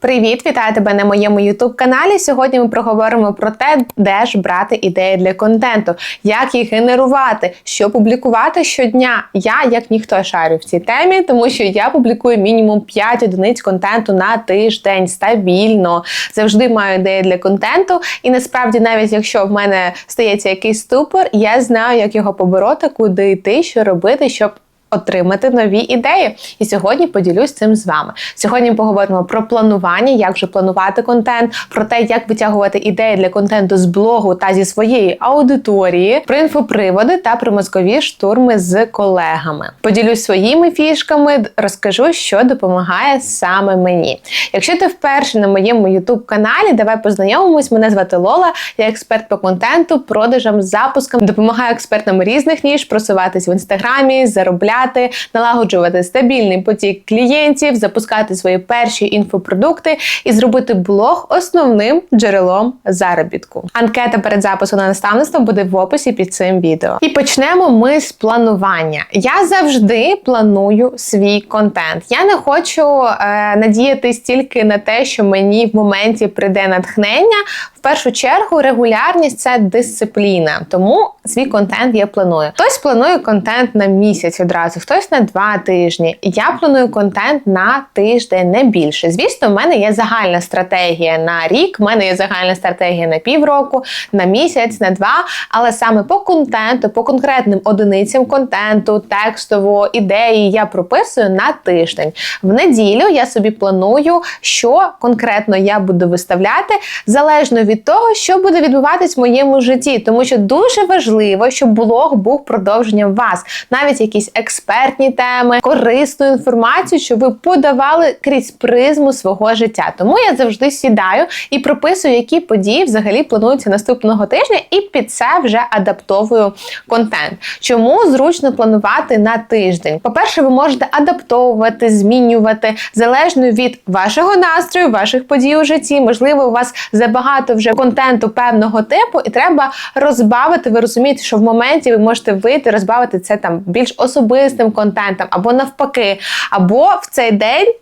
Привіт, вітаю тебе на моєму youtube каналі. Сьогодні ми проговоримо про те, де ж брати ідеї для контенту, як їх генерувати, що публікувати щодня. Я як ніхто шарю в цій темі, тому що я публікую мінімум 5 одиниць контенту на тиждень стабільно. Завжди маю ідеї для контенту. І насправді, навіть якщо в мене стається якийсь ступор, я знаю, як його побороти, куди йти, що робити, щоб отримати нові ідеї. І сьогодні поділюсь цим з вами. Сьогодні поговоримо про планування, як вже планувати контент, про те, як витягувати ідеї для контенту з блогу та зі своєї аудиторії, про інфоприводи та про мозкові штурми з колегами. Поділюсь своїми фішками, розкажу, що допомагає саме мені. Якщо ти вперше на моєму youtube каналі, давай познайомимось. Мене звати Лола, я експерт по контенту, продажам, запускам, допомагаю експертам різних ніж просуватись в інстаграмі, заробляти заробляти, налагоджувати стабільний потік клієнтів, запускати свої перші інфопродукти і зробити блог основним джерелом заробітку. Анкета перед записом на наставництво буде в описі під цим відео. І почнемо ми з планування. Я завжди планую свій контент. Я не хочу е, надіятись тільки на те, що мені в моменті прийде натхнення. В першу чергу регулярність це дисципліна, тому свій контент я планую. Хтось планує контент на місяць одразу, хтось на два тижні. Я планую контент на тиждень, не більше. Звісно, в мене є загальна стратегія на рік, в мене є загальна стратегія на півроку, на місяць, на два. Але саме по контенту, по конкретним одиницям контенту, текстового ідеї я прописую на тиждень. В неділю я собі планую, що конкретно я буду виставляти залежно від від того, що буде відбуватись в моєму житті, тому що дуже важливо, щоб блог був продовженням вас, навіть якісь експертні теми, корисну інформацію, щоб ви подавали крізь призму свого життя. Тому я завжди сідаю і прописую, які події взагалі плануються наступного тижня, і під це вже адаптовую контент. Чому зручно планувати на тиждень? По-перше, ви можете адаптовувати, змінювати залежно від вашого настрою, ваших подій у житті. Можливо, у вас забагато вже контенту певного типу, і треба розбавити. Ви розумієте, що в моменті ви можете вийти, розбавити це там більш особистим контентом, або навпаки, або в цей день.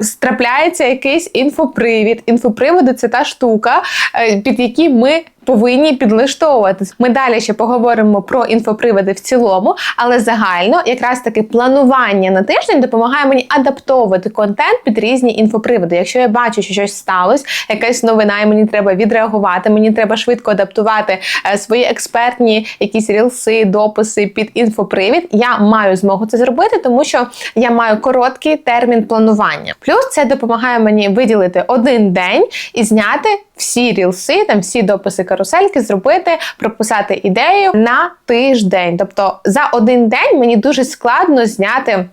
Страпляється якийсь інфопривід. Інфоприводи це та штука, е, під які ми повинні підлаштовуватись. Ми далі ще поговоримо про інфоприводи в цілому, але загально якраз таки планування на тиждень допомагає мені адаптовувати контент під різні інфоприводи. Якщо я бачу, що щось сталося, якась новина, і мені треба відреагувати, мені треба швидко адаптувати е, свої експертні якісь рілси, дописи під інфопривід. Я маю змогу це зробити, тому що я маю короткий термін планування. Плюс це допомагає мені виділити один день і зняти всі рілси, там всі дописи карусельки зробити, прописати ідею на тиждень. Тобто за один день мені дуже складно зняти.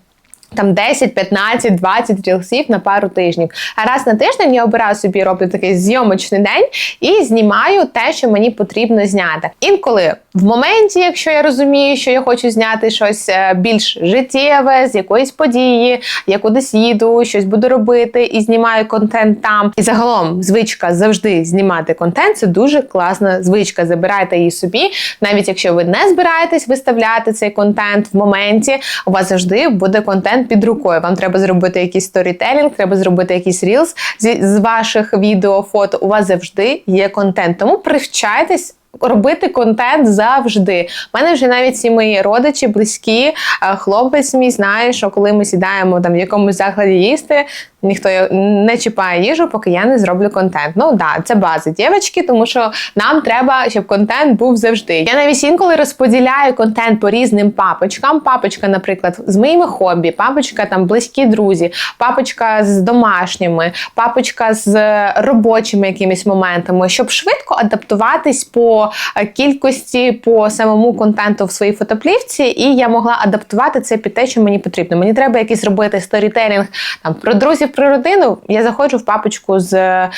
Там 10, 15, 20 рілсів на пару тижнів. А раз на тиждень я обираю собі роблю такий зйомочний день і знімаю те, що мені потрібно зняти. Інколи в моменті, якщо я розумію, що я хочу зняти щось е, більш життєве з якоїсь події, я кудись їду, щось буду робити і знімаю контент там. І загалом звичка завжди знімати контент це дуже класна звичка. Забирайте її собі, навіть якщо ви не збираєтесь виставляти цей контент в моменті, у вас завжди буде контент під рукою. Вам треба зробити якийсь сторітелінг, треба зробити якийсь рілс з ваших відео, фото. У вас завжди є контент. Тому привчайтесь робити контент завжди. У мене вже навіть всі мої родичі, близькі, хлопець мій знає, що коли ми сідаємо там в якомусь закладі їсти, ніхто не чіпає їжу, поки я не зроблю контент. Ну да, це база дівчатки, тому що нам треба, щоб контент був завжди. Я навіть інколи розподіляю контент по різним папочкам. Папочка, наприклад, з моїми хобі, папочка там близькі друзі, папочка з домашніми, папочка з робочими якимись моментами, щоб швидко адаптуватись по кількості, по самому контенту в своїй фотоплівці, і я могла адаптувати це під те, що мені потрібно. Мені треба якийсь робити сторітелінг там про друзів про родину я заходжу в папочку з е,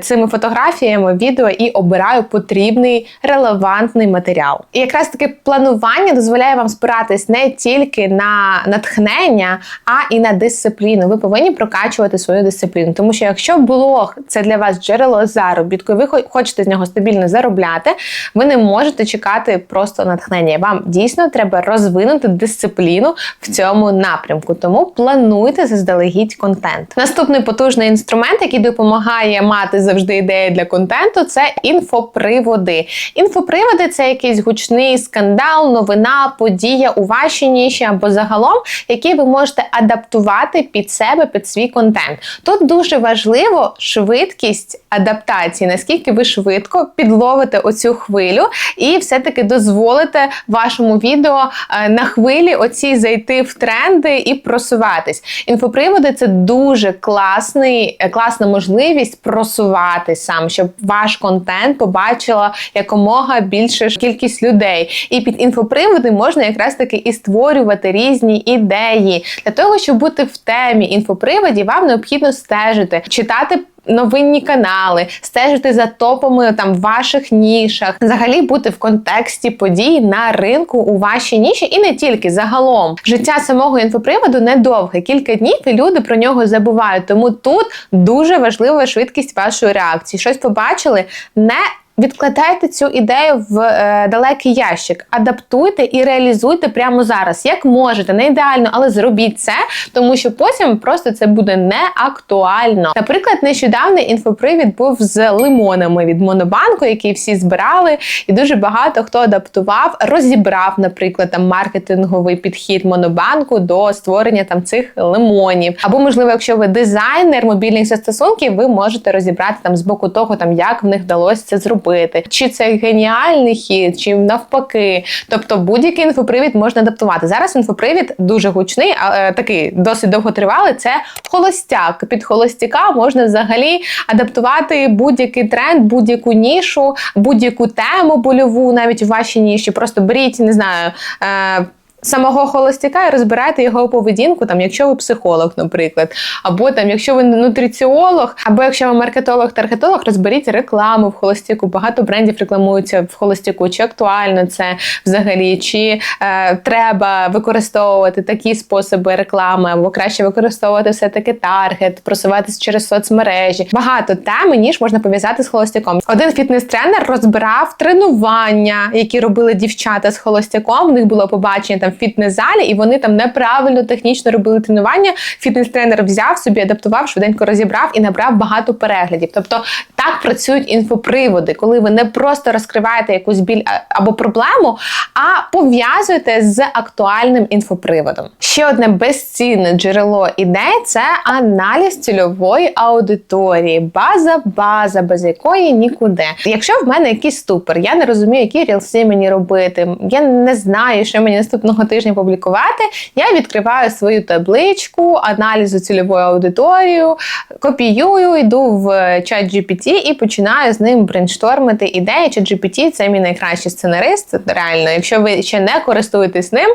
цими фотографіями, відео і обираю потрібний релевантний матеріал. І якраз таки планування дозволяє вам спиратись не тільки на натхнення, а і на дисципліну. Ви повинні прокачувати свою дисципліну. Тому що якщо блог це для вас джерело заробітку, і ви хочете з нього стабільно заробляти, ви не можете чекати просто натхнення. Вам дійсно треба розвинути дисципліну в цьому напрямку. Тому плануйте заздалегідь контент. Наступний потужний інструмент, який допомагає мати завжди ідеї для контенту, це інфоприводи. Інфоприводи це якийсь гучний скандал, новина, подія у вашій ніші або загалом, які ви можете адаптувати під себе, під свій контент. Тут дуже важливо швидкість адаптації, наскільки ви швидко підловите оцю хвилю і все-таки дозволите вашому відео е, на хвилі оці зайти в тренди і просуватись. Інфоприводи це дуже класний, е, класна можливість просувати сам, щоб ваш контент побачила якомога більше кількість людей. І під інфоприводи можна якраз таки і створювати різні ідеї. Для того, щоб бути в темі інфоприводів, вам необхідно стежити, читати новинні канали, стежити за топами там в ваших нішах, взагалі бути в контексті подій на ринку у вашій ніші, і не тільки загалом життя самого інфоприводу недовге, кілька днів і люди про нього забувають. Тому тут дуже важлива швидкість вашої реакції. Щось побачили, не Відкладайте цю ідею в е, далекий ящик, адаптуйте і реалізуйте прямо зараз, як можете, не ідеально, але зробіть це, тому що потім просто це буде не актуально. Наприклад, нещодавний інфопривід був з лимонами від Монобанку, які всі збирали, і дуже багато хто адаптував, розібрав, наприклад, там маркетинговий підхід Монобанку до створення там цих лимонів. Або, можливо, якщо ви дизайнер мобільних застосунків, ви можете розібрати там з боку того, там як в них вдалося це зробити робити, чи це геніальний хід, чи навпаки. Тобто будь-який інфопривід можна адаптувати. Зараз інфопривід дуже гучний, а е, такий досить довготривалий. Це холостяк. Під холостяка можна взагалі адаптувати будь-який тренд, будь-яку нішу, будь-яку тему больову, навіть в вашій ніші. Просто беріть, не знаю. Самого холостяка і розбирайте його поведінку, там, якщо ви психолог, наприклад, або там, якщо ви нутриціолог, або якщо ви маркетолог, таргетолог, розберіть рекламу в холостяку. Багато брендів рекламуються в холостяку. Чи актуально це взагалі, чи е, треба використовувати такі способи реклами, або краще використовувати все-таки таргет, просуватися через соцмережі. Багато тем ніж можна пов'язати з холостяком. Один фітнес-тренер розбирав тренування, які робили дівчата з холостяком. В них було побачення там фітнес-залі, і вони там неправильно технічно робили тренування. Фітнес-тренер взяв собі, адаптував, швиденько розібрав і набрав багато переглядів. Тобто так працюють інфоприводи, коли ви не просто розкриваєте якусь біль або проблему, а пов'язуєте з актуальним інфоприводом. Ще одне безцінне джерело ідей це аналіз цільової аудиторії, база, база, без якої нікуди. Якщо в мене якийсь ступор, я не розумію, які рілси мені робити, я не знаю, що мені наступного тижня публікувати, я відкриваю свою табличку, аналізу цільової аудиторії, копіюю, йду в чат GPT і починаю з ним брейнштормити ідеї. Чат GPT – це мій найкращий сценарист. Реально, якщо ви ще не користуєтесь ним.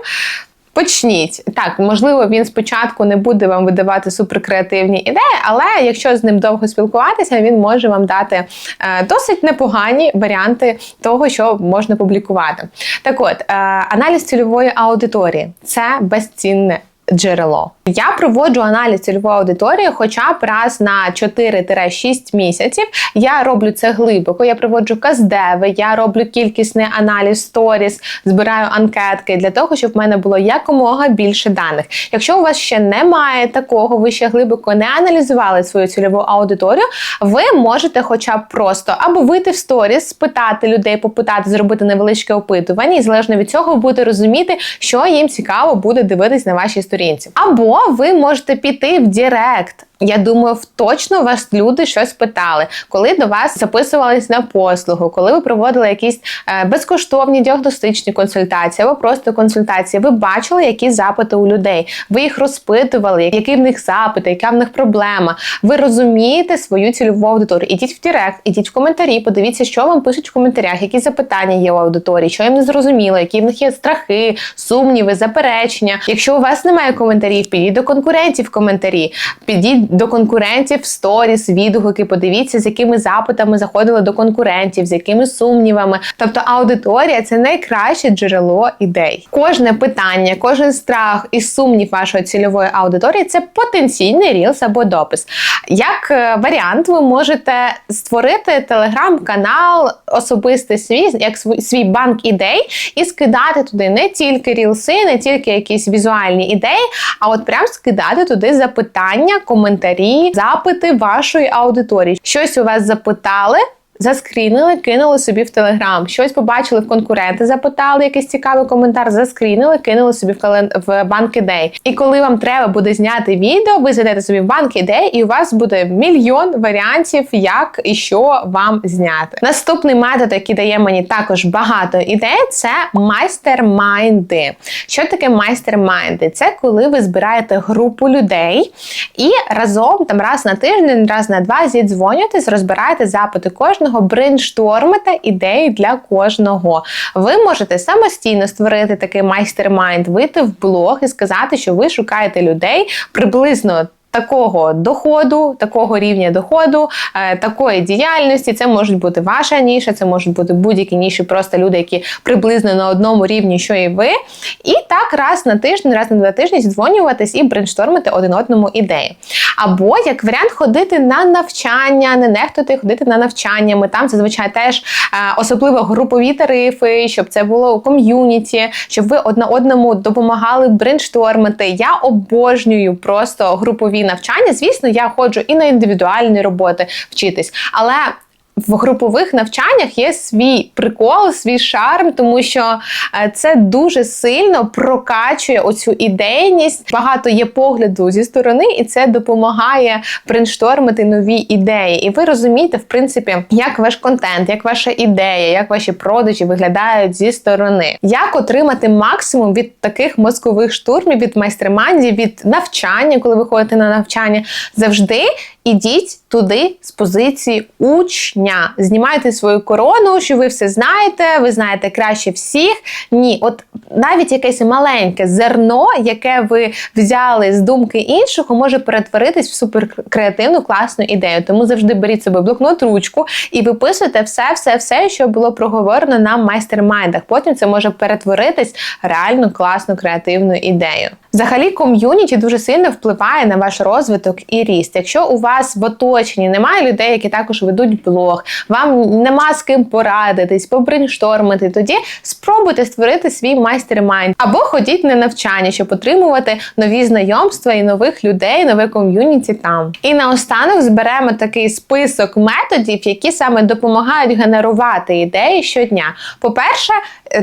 Почніть. Так, можливо, він спочатку не буде вам видавати суперкреативні ідеї, але якщо з ним довго спілкуватися, він може вам дати е, досить непогані варіанти того, що можна публікувати. Так, от е, аналіз цільової аудиторії. Це безцінне джерело. Я проводжу аналіз цільової аудиторії, хоча б раз на 4-6 місяців. Я роблю це глибоко. Я проводжу каздеви, я роблю кількісний аналіз сторіс, збираю анкетки для того, щоб в мене було якомога більше даних. Якщо у вас ще немає такого, ви ще глибоко не аналізували свою цільову аудиторію, ви можете, хоча б просто або вийти в сторіс, спитати людей, попитати, зробити невеличке опитування, і залежно від цього будете розуміти, що їм цікаво буде дивитись на вашій сторінці. Або ви можете піти в Директ я думаю, точно вас люди щось питали, коли до вас записувались на послугу, коли ви проводили якісь е, безкоштовні діагностичні консультації або просто консультації. Ви бачили, які запити у людей. Ви їх розпитували, які в них запити, яка в них проблема. Ви розумієте свою цільову аудиторію. Ідіть в Директ, ідіть в коментарі, подивіться, що вам пишуть в коментарях, які запитання є у аудиторії, що їм не зрозуміло, які в них є страхи, сумніви, заперечення. Якщо у вас немає коментарів, підіть до конкурентів в коментарі, підіть до конкурентів сторіс, відгуки. Подивіться, з якими запитами заходили до конкурентів, з якими сумнівами. Тобто аудиторія це найкраще джерело ідей. Кожне питання, кожен страх і сумнів вашої цільової аудиторії це потенційний рілс або допис. Як е, варіант, ви можете створити телеграм-канал, особистий свій, як свій банк ідей, і скидати туди не тільки рілси, не тільки якісь візуальні ідеї, а от прям скидати туди запитання, коментарі коментарі, запити вашої аудиторії. Щось у вас запитали. Заскрінили, кинули собі в телеграм. Щось побачили в конкуренти, запитали якийсь цікавий коментар, заскрінили, кинули собі в кален... в банк ідей. І коли вам треба буде зняти відео, ви зайдете собі в банк ідей, і у вас буде мільйон варіантів, як і що вам зняти. Наступний метод, який дає мені також багато ідей, це майстермайнди. Що таке майстермайнди? Це коли ви збираєте групу людей і разом там раз на тиждень, раз на два зідзвонюєтесь, розбираєте запити кожного кожного брейнштормите ідеї для кожного. Ви можете самостійно створити такий майстер-майнд, вийти в блог і сказати, що ви шукаєте людей приблизно. Такого доходу, такого рівня доходу, е, такої діяльності, це можуть бути ваша ніша, це можуть бути будь-які ніші, просто люди, які приблизно на одному рівні, що і ви. І так раз на тиждень, раз на два тижні здзвонюватись і брейнштормити один одному ідеї. Або як варіант ходити на навчання, не нехтувати ходити на навчання. Ми там зазвичай теж е, особливо групові тарифи, щоб це було ком'юніті, щоб ви одна одному допомагали брейнштормити. Я обожнюю просто групові навчання. Звісно, я ходжу і на індивідуальні роботи вчитись, але в групових навчаннях є свій прикол, свій шарм, тому що е, це дуже сильно прокачує оцю ідейність. Багато є погляду зі сторони, і це допомагає брейнштормити нові ідеї. І ви розумієте, в принципі, як ваш контент, як ваша ідея, як ваші продажі виглядають зі сторони. Як отримати максимум від таких мозкових штурмів, від майстер-майндів, від навчання, коли ви ходите на навчання, завжди ідіть туди з позиції учня. Знімайте свою корону, що ви все знаєте, ви знаєте краще всіх. Ні, от навіть якесь маленьке зерно, яке ви взяли з думки іншого, може перетворитись в суперкреативну класну ідею. Тому завжди беріть собі блокнот, ручку і виписуйте все, все, все, що було проговорено на майстер-майндах. Потім це може перетворитись реально класну креативну ідею. Взагалі, ком'юніті дуже сильно впливає на ваш розвиток і ріст. Якщо у вас в оточенні немає людей, які також ведуть блог, вам нема з ким порадитись, побрейнштормити, тоді спробуйте створити свій майстер-майнд або ходіть на навчання, щоб отримувати нові знайомства і нових людей, нове ком'юніті там. І наостанок зберемо такий список методів, які саме допомагають генерувати ідеї щодня. По-перше,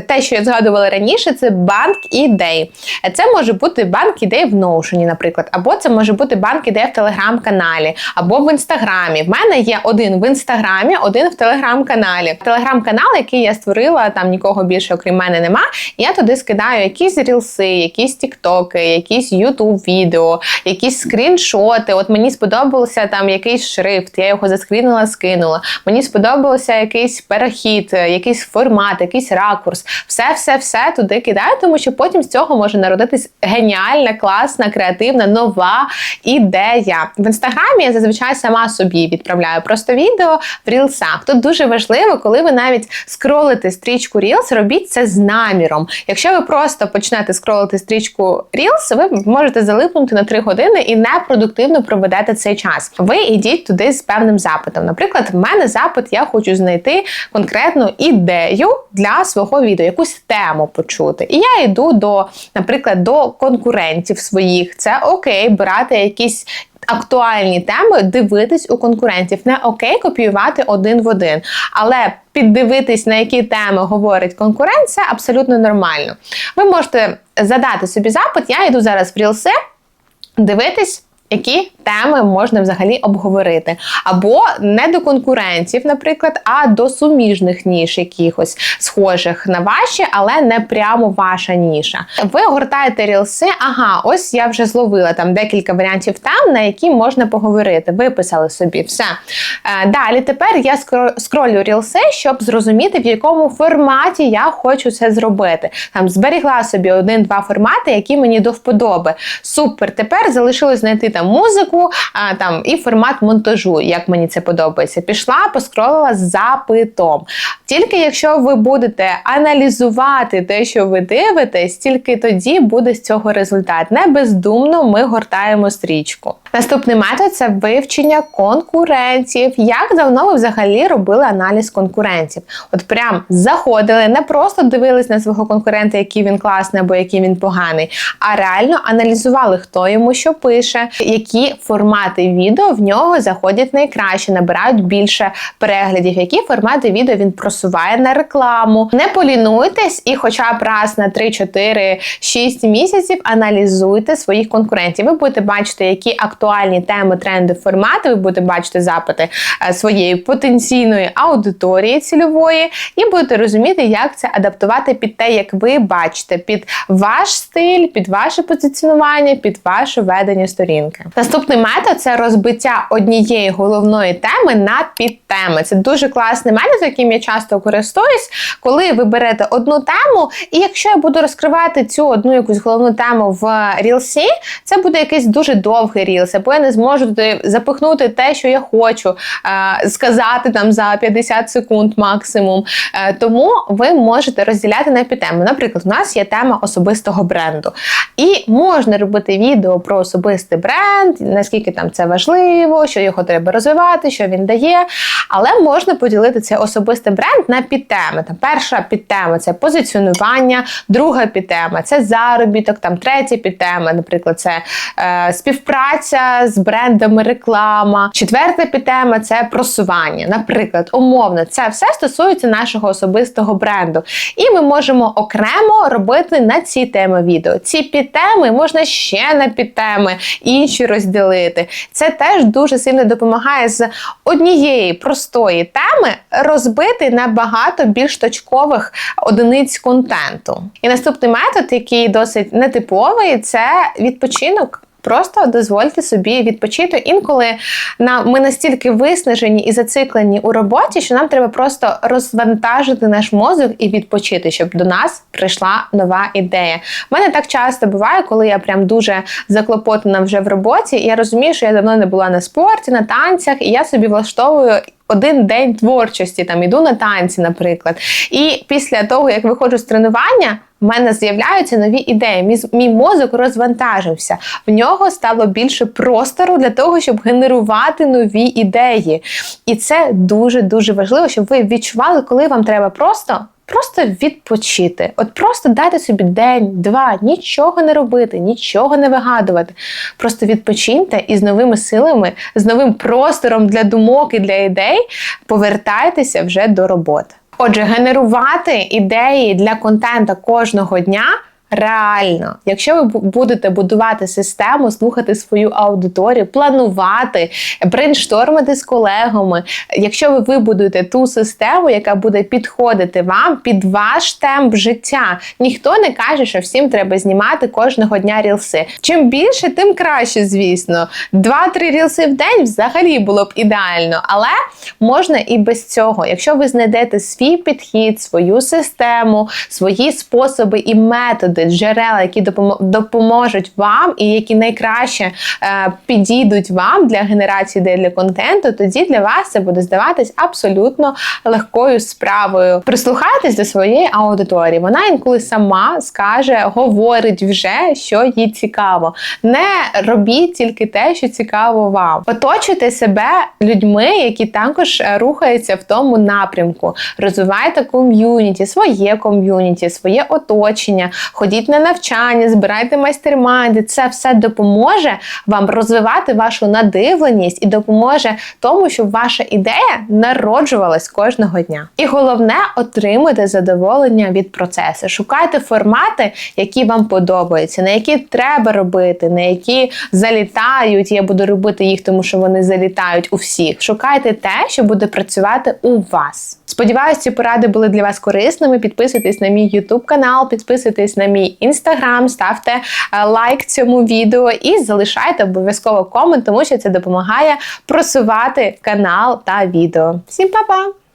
те, що я згадувала раніше, це банк ідей. Це може бути банк ідей в Notion, наприклад, або це може бути банк ідей в телеграм-каналі, або в інстаграмі. В мене є один в інстаграмі, один в телеграм-каналі. Телеграм-канал, який я створила, там нікого більше, окрім мене, нема. Я туди скидаю якісь рілси, якісь тіктоки, якісь ютуб відео, якісь скріншоти. От мені сподобався там якийсь шрифт, я його заскрінила, скинула. Мені сподобався якийсь перехід, якийсь формат, якийсь ракурс. Все-все-все туди кидаю, тому що потім з цього може народитись геніальна, класна, креативна, нова ідея. В інстаграмі я зазвичай сама собі відправляю просто відео в рілсах. Тут дуже важливо, коли ви навіть скролите стрічку Reels, робіть це з наміром. Якщо ви просто почнете скролити стрічку Reels, ви можете залипнути на 3 години і непродуктивно проведете цей час. Ви йдіть туди з певним запитом. Наприклад, в мене запит, я хочу знайти конкретну ідею для свого відео, якусь тему почути. І я йду до, наприклад, до конкурентів своїх. Це окей, брати якісь актуальні теми дивитись у конкурентів. Не окей, копіювати один в один. Але піддивитись, на які теми говорить конкурент, це абсолютно нормально. Ви можете задати собі запит, я йду зараз в рілси, дивитись які теми можна взагалі обговорити, або не до конкурентів, наприклад, а до суміжних ніж якихось схожих на ваші, але не прямо ваша ніша. Ви огортаєте рілси, ага, ось я вже зловила там декілька варіантів тем, на які можна поговорити. Виписали собі все. Е, далі тепер я скролю рілси, щоб зрозуміти, в якому форматі я хочу це зробити. Там зберігла собі один-два формати, які мені до вподоби. Супер, тепер залишилось знайти там музику, а, там і формат монтажу, як мені це подобається. Пішла, поскролила запитом. Тільки якщо ви будете аналізувати те, що ви дивитесь, тільки тоді буде з цього результат. Не бездумно ми гортаємо стрічку. Наступний метод це вивчення конкурентів. Як давно ви взагалі робили аналіз конкурентів? От прям заходили, не просто дивились на свого конкурента, який він класний або який він поганий, а реально аналізували, хто йому що пише, які формати відео в нього заходять найкраще, набирають більше переглядів, які формати відео він просуває на рекламу. Не полінуйтесь і, хоча б раз на 3, 4, 6 місяців аналізуйте своїх конкурентів. Ви будете бачити, які актуальні теми, тренди, формати, ви будете бачити запити е, своєї потенційної аудиторії цільової, і будете розуміти, як це адаптувати під те, як ви бачите, під ваш стиль, під ваше позиціонування, під ваше ведення сторінки. Наступний метод це розбиття однієї головної теми на підтеми. Це дуже класний метод, яким я часто користуюсь, коли ви берете одну тему, і якщо я буду розкривати цю одну якусь головну тему в рілсі, це буде якийсь дуже довгий рілс, або я не зможу туди запихнути те, що я хочу е, сказати там за 50 секунд максимум. Е, тому ви можете розділяти на підтеми. Наприклад, у нас є тема особистого бренду, і можна робити відео про особистий бренд, наскільки там це важливо, що його треба розвивати, що він дає. Але можна поділити цей особистий бренд на підтеми. Там перша підтема це позиціонування, друга підтема це заробіток, там третя підтема, наприклад, це е, співпраця з брендами, реклама. Четверта підтема це просування. Наприклад, умовно, це все стосується нашого особистого бренду. І ми можемо окремо робити на ці теми відео. Ці підтеми можна ще на підтеми інші розділити. Це теж дуже сильно допомагає з однієї простої теми розбити на багато більш точкових одиниць контенту. І наступний метод, який досить нетиповий, це відпочинок. Просто дозвольте собі відпочити. Інколи нам ми настільки виснажені і зациклені у роботі, що нам треба просто розвантажити наш мозок і відпочити, щоб до нас прийшла нова ідея. У мене так часто буває, коли я прям дуже заклопотана вже в роботі, і я розумію, що я давно не була на спорті, на танцях, і я собі влаштовую один день творчості, там іду на танці, наприклад. І після того, як виходжу з тренування, в мене з'являються нові ідеї. Мій, мій мозок розвантажився. В нього стало більше простору для того, щоб генерувати нові ідеї. І це дуже дуже важливо, щоб ви відчували, коли вам треба просто. Просто відпочити. От просто дайте собі день, два, нічого не робити, нічого не вигадувати. Просто відпочиньте і з новими силами, з новим простором для думок і для ідей повертайтеся вже до роботи. Отже, генерувати ідеї для контента кожного дня. Реально, якщо ви будете будувати систему, слухати свою аудиторію, планувати, брейнштормити з колегами, якщо ви вибудуєте ту систему, яка буде підходити вам під ваш темп життя, ніхто не каже, що всім треба знімати кожного дня рілси. Чим більше, тим краще, звісно. Два-три рілси в день взагалі було б ідеально, але можна і без цього. Якщо ви знайдете свій підхід, свою систему, свої способи і методи методи, джерела, які допоможуть вам і які найкраще е, підійдуть вам для генерації ідей для контенту, тоді для вас це буде здаватись абсолютно легкою справою. Прислухайтесь до своєї аудиторії. Вона інколи сама скаже, говорить вже, що їй цікаво. Не робіть тільки те, що цікаво вам. Оточуйте себе людьми, які також е, рухаються в тому напрямку. Розвивайте ком'юніті, своє ком'юніті, своє оточення ходіть на навчання, збирайте майстер-майнди. Це все допоможе вам розвивати вашу надивленість і допоможе тому, щоб ваша ідея народжувалась кожного дня. І головне отримуйте задоволення від процесу. Шукайте формати, які вам подобаються, на які треба робити, на які залітають. Я буду робити їх, тому що вони залітають у всіх. Шукайте те, що буде працювати у вас. Сподіваюсь, ці поради були для вас корисними. Підписуйтесь на мій YouTube канал, підписуйтесь на мій інстаграм, ставте е, лайк цьому відео і залишайте обов'язково комент, тому що це допомагає просувати канал та відео. Всім па-па!